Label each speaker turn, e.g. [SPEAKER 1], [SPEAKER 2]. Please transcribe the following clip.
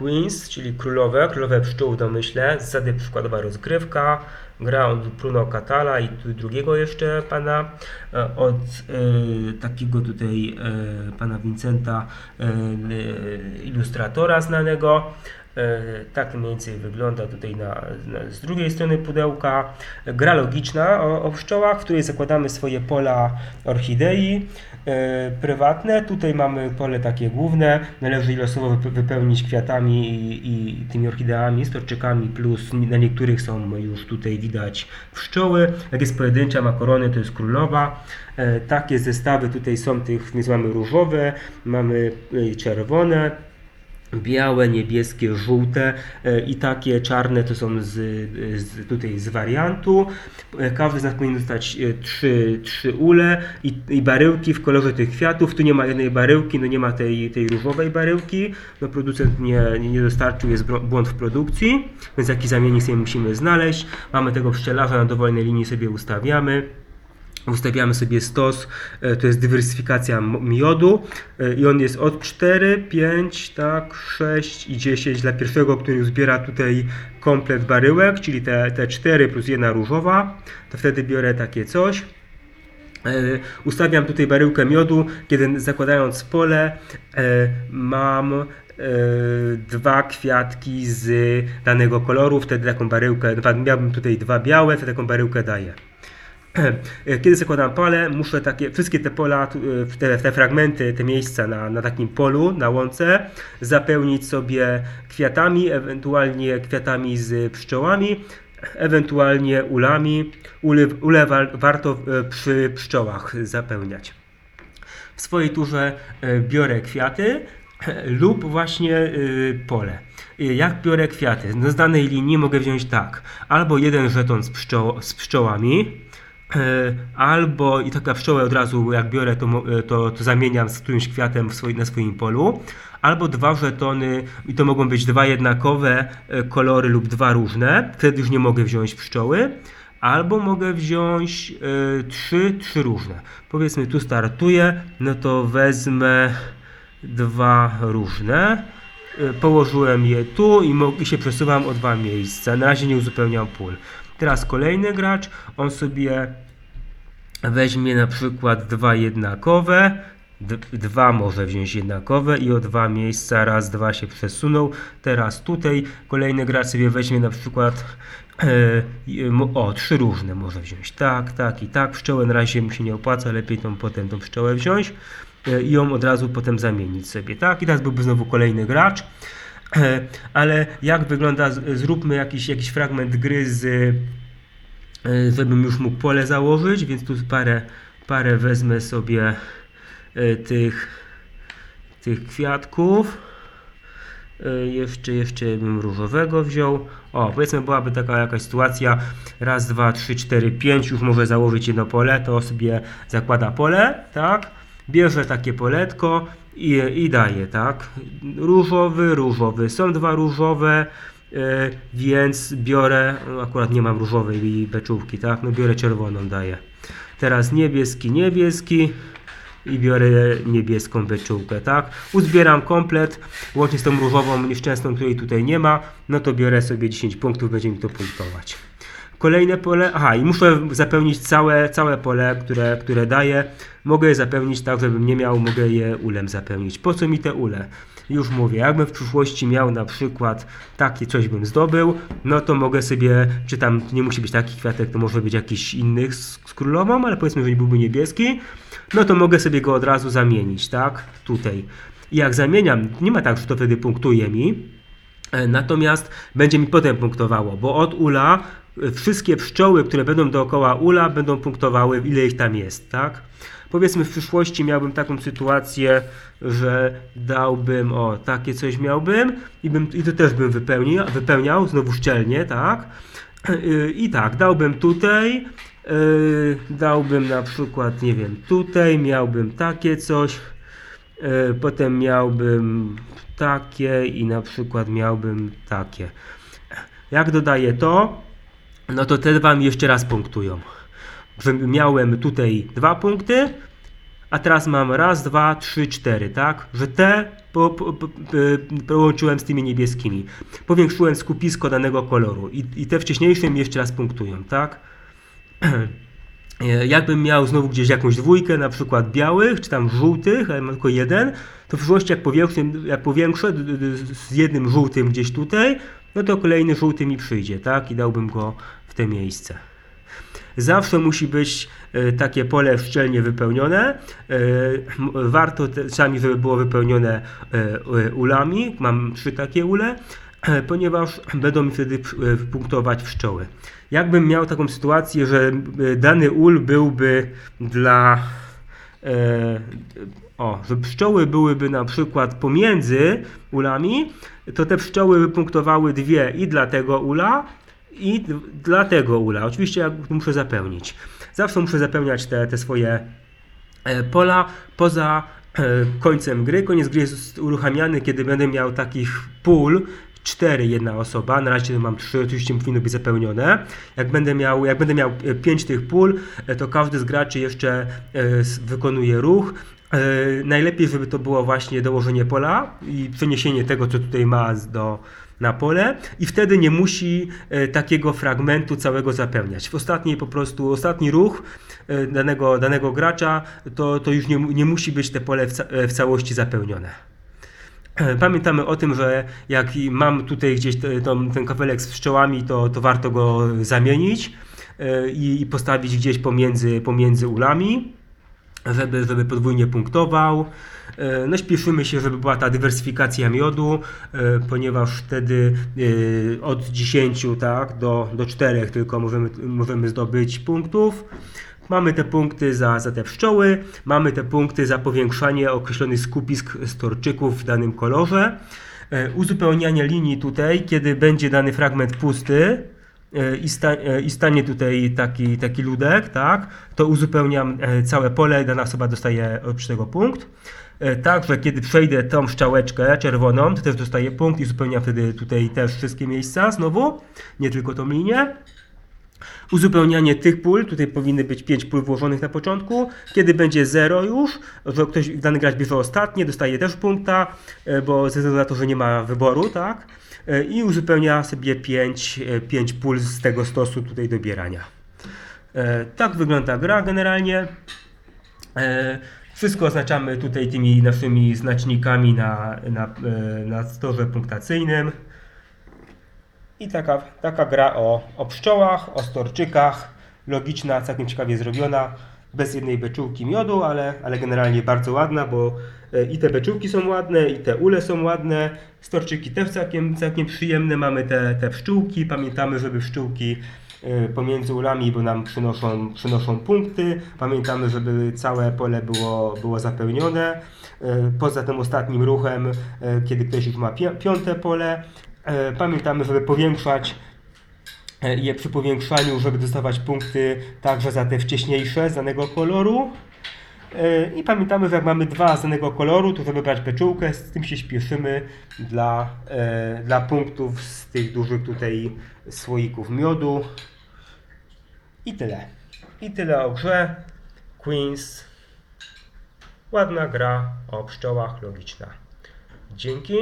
[SPEAKER 1] Queens, czyli królowe, królowe pszczół w domyśle, zasady przykładowa rozgrywka, gra od Bruno Catala i drugiego jeszcze pana, e, od e, takiego tutaj e, pana Vincenta, e, ilustratora znanego. E, Tak mniej więcej wygląda tutaj na, na, z drugiej strony pudełka. Gra logiczna o, o pszczołach, w której zakładamy swoje pola orchidei e, prywatne. Tutaj mamy pole takie główne. Należy losowo wype- wypełnić kwiatami i, i tymi orchideami, storczykami, plus na niektórych są już tutaj widać pszczoły. Jak jest pojedyncza, ma koronę, to jest królowa. E, Takie zestawy tutaj są tych, więc mamy różowe, mamy czerwone, białe, niebieskie, żółte e, i takie czarne to są z, z, tutaj z wariantu. E, Każdy z nas powinien dostać e, trzy, trzy ule i, i baryłki w kolorze tych kwiatów. Tu nie ma jednej baryłki, no nie ma tej, tej różowej baryłki. No producent nie, nie, dostarczył, jest błąd w produkcji, więc jaki zamiennik sobie musimy znaleźć. Mamy tego pszczelarza na dowolnej linii sobie ustawiamy. Ustawiamy sobie stos, e, to jest dywersyfikacja miodu e, i on jest od 4, 5, tak, 6 i 10 dla pierwszego, który zbiera tutaj komplet baryłek, czyli te, te 4 plus jedna różowa, to wtedy biorę takie coś. E, Ustawiam tutaj baryłkę miodu, kiedy zakładając pole mam dwa kwiatki z danego koloru, wtedy taką baryłkę, miałbym tutaj dwa białe, wtedy taką baryłkę daję. Kiedy zakładam pole, muszę takie, wszystkie te pola, e, te, te fragmenty, te miejsca na, na takim polu, na łące, zapełnić sobie kwiatami, ewentualnie kwiatami z pszczołami, ewentualnie ulami. Ule, ule wa- warto e, przy pszczołach zapełniać. W swojej turze e, biorę kwiaty lub właśnie pole. Jak biorę kwiaty? No z danej linii mogę wziąć tak, albo jeden żeton z, pszczoł, z pszczołami, albo i taka pszczoła od razu jak biorę to, e, to, to zamieniam z którymś kwiatem swoim, na swoim polu, albo dwa żetony i to mogą być dwa jednakowe e, kolory lub dwa różne, wtedy już nie mogę wziąć pszczoły. Albo mogę wziąć e, trzy, trzy różne. Powiedzmy, tu startuję, no to wezmę dwa różne. E, Położyłem je tu i, i się przesuwam o dwa miejsca. Na razie nie uzupełniam pól. Teraz kolejny gracz, on sobie weźmie na przykład dwa jednakowe, dwa może wziąć jednakowe i o dwa miejsca, raz, dwa się przesunął. Teraz tutaj kolejny gracz sobie weźmie na przykład e, o, trzy różne może wziąć. Tak, tak i tak. Pszczołę na razie mu się nie opłaca, lepiej tą potem tą pszczołę wziąć e, i ją od razu potem zamienić sobie. Tak, i teraz byłby znowu kolejny gracz. E, Ale jak wygląda, zróbmy jakiś, jakiś fragment gry z, e, żebym już mógł pole założyć, więc tu parę, parę wezmę sobie e, tych, tych kwiatków. Jeszcze, jeszcze bym różowego wziął. O, powiedzmy byłaby taka jakaś sytuacja. Raz, dwa, trzy, cztery, pięć. Już może założyć jedno pole. To sobie zakłada pole, tak? Bierze takie poletko i, i daje, tak? Różowy, różowy. Są dwa różowe. e, Więc biorę, no akurat nie mam różowej beczułki, tak? No biorę czerwoną, daję. Teraz niebieski, niebieski i biorę niebieską beczułkę, tak? Uzbieram komplet, łącznie z tą różową nieszczęsną, której tutaj nie ma, no to biorę sobie 10 punktów, będzie mi to punktować. Kolejne pole, aha, i muszę zapełnić całe, całe pole, które, które daję. Mogę je zapełnić tak, żebym nie miał, mogę je ulem zapełnić. Po co mi te ule? Już mówię, jakbym w przyszłości miał na przykład takie coś bym zdobył, no to mogę sobie, czy tam nie musi być taki kwiatek, to może być jakiś inny z, z królową, ale powiedzmy, że byłby niebieski, no to mogę sobie go od razu zamienić, tak? Tutaj. I jak zamieniam, nie ma tak, że to wtedy punktuje mi, E, Natomiast będzie mi potem punktowało, bo od ula wszystkie pszczoły, które będą dookoła ula, będą punktowały, ile ich tam jest, tak? Powiedzmy w przyszłości miałbym taką sytuację, że dałbym, o, takie coś miałbym i, bym, i to też bym wypełnił, wypełniał, znowu szczelnie, tak? I tak, dałbym tutaj, e, dałbym na przykład, nie wiem, tutaj, miałbym takie coś, E, Potem miałbym takie i na przykład miałbym takie. Jak dodaję to, no to te dwa mi jeszcze raz punktują. Miałem tutaj dwa punkty, a teraz mam raz, dwa, trzy, cztery, tak? Że te po, po, po, e, połączyłem z tymi niebieskimi. Powiększyłem skupisko danego koloru i, i te wcześniejsze mi jeszcze raz punktują, tak? Jakbym miał znowu gdzieś jakąś dwójkę, na przykład białych, czy tam żółtych, ale mam tylko jeden, to w przyszłości jak powiększę, jak powiększę z jednym żółtym gdzieś tutaj, no to kolejny żółty mi przyjdzie, tak? I dałbym go w te miejsce. Zawsze musi być e, takie pole szczelnie wypełnione. E, Warto czasami, żeby było wypełnione e, ulami. Mam trzy takie ule, ponieważ będą mi wtedy punktować pszczoły. Jakbym miał taką sytuację, że dany ul byłby dla o, że pszczoły byłyby na przykład pomiędzy ulami, to te pszczoły punktowały dwie i dla tego ula, i d- dla tego ula. Oczywiście ja muszę zapełnić. Zawsze muszę zapełniać te, te swoje e, pola poza e, końcem gry. Koniec gry jest uruchamiany, kiedy będę miał takich pól, cztery jedna osoba, na razie mam trzy, oczywiście powinno być zapełnione. Jak będę miał, jak będę miał e, pięć tych pól, e, to każdy z graczy jeszcze e, wykonuje ruch. E, Najlepiej, żeby to było właśnie dołożenie pola i przeniesienie tego, co tutaj ma do, na pole i wtedy nie musi e, takiego fragmentu całego zapełniać. W ostatniej po prostu, ostatni ruch e, danego, danego gracza to, to już nie, nie musi być te pole w, ca- e, w całości zapełnione. Pamiętamy o tym, że jak mam tutaj gdzieś te, tą, ten kafelek z pszczołami, to, to warto go zamienić i, i postawić gdzieś pomiędzy, pomiędzy ulami, żeby, żeby podwójnie punktował. E, No śpieszymy się, żeby była ta dywersyfikacja miodu, e, ponieważ wtedy e, od 10 tak, do, do 4 tylko możemy, możemy zdobyć punktów. Mamy te punkty za, za te pszczoły, mamy te punkty za powiększanie określonych skupisk storczyków w danym kolorze. Uzupełnianie linii tutaj, kiedy będzie dany fragment pusty, i, sta, e, i stanie tutaj taki, taki ludek, tak, to uzupełniam e, całe pole, dana osoba dostaje oprócz tego punkt. E, Także kiedy przejdę tą szczałeczkę czerwoną, to też dostaję punkt i uzupełniam wtedy tutaj też wszystkie miejsca znowu, nie tylko tą linię. Uzupełnianie tych pól, tutaj powinny być 5 pól włożonych na początku. Kiedy będzie 0 już, że ktoś, dany gracz bierze ostatnie, dostaje też punkta, e, bo ze względu na to, że nie ma wyboru, tak? E, I uzupełnia sobie 5, 5 pól z tego stosu tutaj dobierania. E, Tak wygląda gra generalnie. E, Wszystko oznaczamy tutaj tymi naszymi znacznikami na, na, e, na storze punktacyjnym. I taka, taka gra o, o pszczołach, o storczykach, logiczna, całkiem ciekawie zrobiona, bez jednej beczułki miodu, ale, ale generalnie bardzo ładna, bo e, i te beczułki są ładne, i te ule są ładne, storczyki też całkiem, całkiem przyjemne, mamy te, te pszczółki, pamiętamy, żeby pszczółki e, pomiędzy ulami, bo nam przynoszą, przynoszą punkty, pamiętamy, żeby całe pole było, było zapełnione, E, poza tym ostatnim ruchem, kiedy ktoś już ma pi- piąte pole, Pamiętamy, żeby powiększać je przy powiększaniu, żeby dostawać punkty także za te wcześniejsze z danego koloru. E, I pamiętamy, że jak mamy dwa z danego koloru, to żeby brać beczułkę, z tym się śpieszymy dla, e, dla punktów z tych dużych tutaj słoików miodu. I tyle. I tyle o grze. Queens. Ładna gra o pszczołach, logiczna. Dzięki.